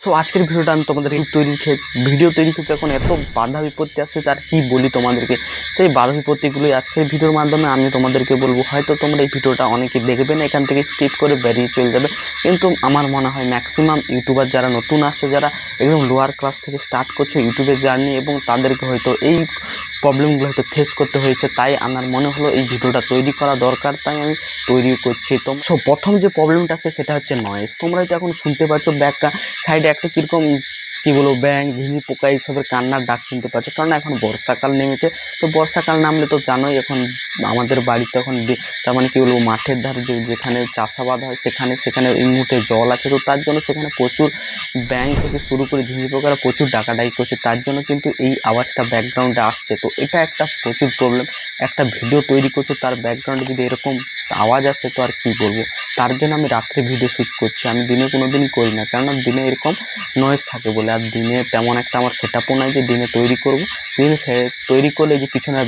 So আজকের ভিডিওটা আমি তোমাদের এই তৈরির ক্ষেত্রে ভিডিও তৈরির ক্ষেত্রে এখন এত বাধা বিপত্তি আছে তার কি বলি তোমাদেরকে। সেই বাধা বিপত্তিগুলোই আজকের ভিডিওর মাধ্যমে আমি তোমাদেরকে বলব। হয়তো তোমরা এই ভিডিওটা অনেকে দেখবে না, এখান থেকে স্কিপ করে বেরিয়ে চলে যাবে। কিন্তু আমার মনে হয় ম্যাক্সিমাম ইউটিউবার যারা নতুন আসছে যারা একদম লোয়ার ক্লাস থেকে স্টার্ট করছে ইউটিউবের জার্নি এবং তাদেরকে হয়তো এই প্রবলেমগুলো হয়তো ফেস করতে হয়েছে, তাই আমার মনে হলো এই ভিডিওটা তৈরি করা দরকার, তাই আমি তৈরি করছি। তো সো প্রথম যে প্রবলেমটা আছে সেটা হচ্ছে নয়েজ তোমরা হয়তো এখন শুনতে পাচ্ছ ব্যাক সাইডে একটা কীরকম কী বলব, ব্যাঙ ঝিঝি পোকা এইসবের কান্নার ডাক শুনতে পাচ্ছ। কারণ এখন বর্ষাকাল নেমেছে, তো বর্ষাকাল নামলে তো জানোই এখন আমাদের বাড়িতে এখন তার মানে কী বলব, মাঠের ধারে যেখানে চাষাবাদ হয়, সেখানে সেখানে এই মুহূর্তে জল আছে। তো তার জন্য সেখানে প্রচুর ব্যাং থেকে শুরু করে ঝিঝি পোকারা প্রচুর ডাকাডাকি করছে। তার জন্য কিন্তু এই আওয়াজটা ব্যাকগ্রাউন্ডে আসছে। তো এটা একটা প্রচুর প্রবলেম একটা ভিডিও তৈরি করছ, তার ব্যাকগ্রাউন্ডে যদি এরকম আওয়াজ আসে তো আর কি বলব? তার জন্য আমি রাত্রে ভিডিও শ্যুট করছি। আমি দিনে কোনো দিনই করি না। কেননা দিনে এরকম নয়েজ থাকে বলে। আর দিনে তেমন একটা আমার সেট আপও নাই যে দিনে তৈরি করব। দিনে সে তৈরি করলে যে পিছনে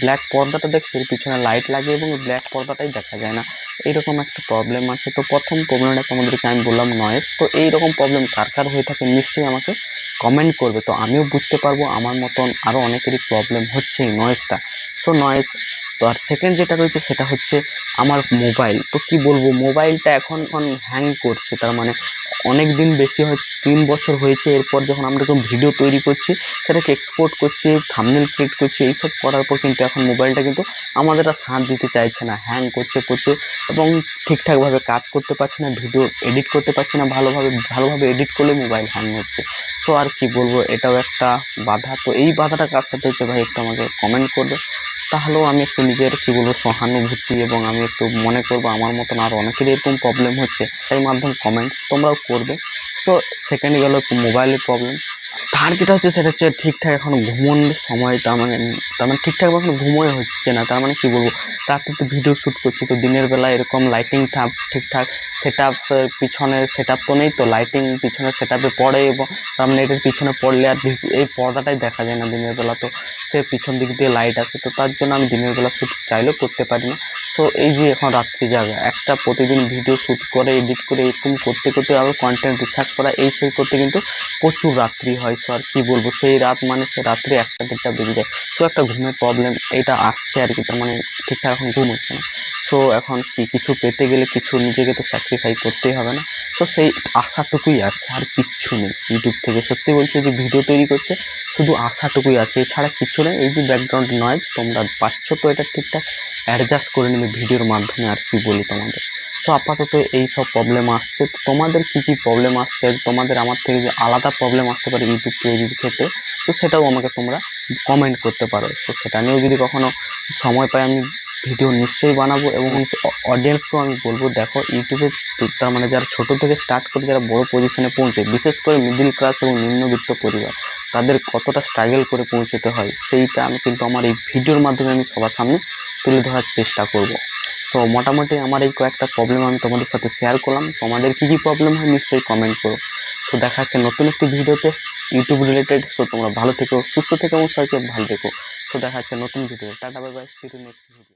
ব্ল্যাক পর্দাটা দেখছ পিছনে লাইট লাগে এবং ব্ল্যাক পর্দাটাই দেখা যায় না। এইরকম একটা প্রবলেম আছে। তো প্রথম প্রবলেমটা তোমাদেরকে আমি বললাম নয়েজ তো এইরকম প্রবলেম কার কার হয়ে থাকে নিশ্চয়ই আমাকে কমেন্ট করবে। তো আমিও বুঝতে পারব, আমার মতন আরও অনেকেরই প্রবলেম হচ্ছে এই নয়েজটা সো নয়েজ তো আর সেকেন্ড যেটা রয়েছে সেটা হচ্ছে আমার মোবাইল তো কি বলব? মোবাইলটা এখন এখন হ্যাং করছে। তার মানে অনেক দিন বেশি হয়, তিন বছর হয়েছে, এরপর যখন আমরা এরকম ভিডিও তৈরি করছি, সেটাকে এক্সপোর্ট করছি থামনেল ক্রিয়েট করছি, এইসব করার পর কিন্তু এখন মোবাইলটা কিন্তু আমাদের আর সাথ দিতে চাইছে না। হ্যাং করছে প্রচুর এবং ঠিকঠাকভাবে কাজ করতে পারছে না ভিডিও এডিট করতে পারছে না, ভালোভাবে ভালোভাবে এডিট করলে মোবাইল হ্যাং হচ্ছে। সো আর কি বলব, এটাও একটা বাধা। তো এই বাধাটা কার সাথে হচ্ছে ভাই একটু আমাকে কমেন্ট করবে। তাহলেও আমি একটু নিজের, কী বলব, সহানুভূতি এবং আমি একটু মনে করব, আমার মতন আর অনেকেরই এরকম প্রবলেম হচ্ছে তাই মাধ্যমে কমেন্ট তোমরাও করবে। সো সেকেন্ড গেল মোবাইলের প্রবলেম তার যেটা হচ্ছে, সেটা হচ্ছে ঠিকঠাক এখন ভ্রমণের সময়টা মানে তার মানে ঠিকঠাক এখন ঘুমোয় হচ্ছে না, তার মানে কী বলব? রাত্রে তো ভিডিও শ্যুট করছি তো দিনের বেলা এরকম লাইটিং ঠিকঠাক সেট পিছনে সেট তো নেই তো লাইটিং পিছনে সেট পড়ে এবং তার মানে এটার পিছনে পড়লে আর এই পর্দাটাই দেখা যায় না দিনের বেলা তো। সে পিছন দিক দিয়ে লাইট আছে তো তার জন্য আমি দিনের বেলা শ্যুট চাইলেও করতে পারি না। সো এই যে এখন রাত্রি জায়গা একটা প্রতিদিন ভিডিও শ্যুট করে এডিট করে, এরকম করতে করতে আরও কন্টেন্ট রিসার্চ করা, এই সেই করতে কিন্তু প্রচুর রাত্রি হয়। সো আর কী বলব? সেই রাত মানে সে রাত্রি একটা দেড়টা বেজে যায়। সো একটা ঘুমের প্রবলেম এটা আসছে আর কি, তার মানে ঠিকঠাক এখন ঘুম হচ্ছে না। সো এখন কি কিছু পেতে গেলে কিছু নিজেকে তো স্যাক্রিফাই করতেই হবে না। সো সেই আশাটুকুই আছে, আর কিচ্ছু নেই ইউটিউব থেকে। সত্যি বলছে যে ভিডিও তৈরি করছে, শুধু আশাটুকুই আছে, এছাড়া কিছু নেই। এই যে ব্যাকগ্রাউন্ড নয়েজ তোমরা পাচ্ছ তো এটা ঠিকঠাক অ্যাডজাস্ট করে নেবে ভিডিওর মাধ্যমে আর কি বলি তোমাদের। সো আপাতত এই সব প্রবলেম আসছে। তো তোমাদের কী কী প্রবলেম আসছে? তোমাদের আমার থেকে যে আলাদা প্রবলেম আসতে পারে ইউটিউব তৈরির ক্ষেত্রে, তো সেটাও আমাকে তোমরা কমেন্ট করতে পারো। সো, সেটা নিয়েও যদি কখনো সময় পাই, আমি ভিডিও নিশ্চয়ই বানাবো এবং অডিয়েন্সকেও আমি বলব, দেখো ইউটিউবে তার মানে যারা ছোট থেকে স্টার্ট করে, যারা বড় পজিশনে পৌঁছে বিশেষ করে মিডিল ক্লাস এবং নিম্নবিত্ত পরিবার, তাদের কতটা স্ট্রাগল করে পৌঁছতে হয়, সেইটা আমি কিন্তু আমার এই ভিডিওর মাধ্যমে আমি সবার সামনে তুলে ধরার চেষ্টা করব। সো মোটামুটি আমার এই কয়েকটা প্রবলেম আমি তোমাদের সাথে শেয়ার করলাম। তোমাদের কী কী প্রবলেম হয়, নিশ্চয়ই কমেন্ট করো। সো দেখা যাচ্ছে নতুন একটি ভিডিওতে ইউটিউব রিলেটেড সো তোমরা ভালো থেকো, সুস্থ থেকো এবং সবাইকে ভালো থেকো সো দেখা যাচ্ছে নতুন ভিডিও টাটা বাই বাই সিটি নেক্সট নেক্সট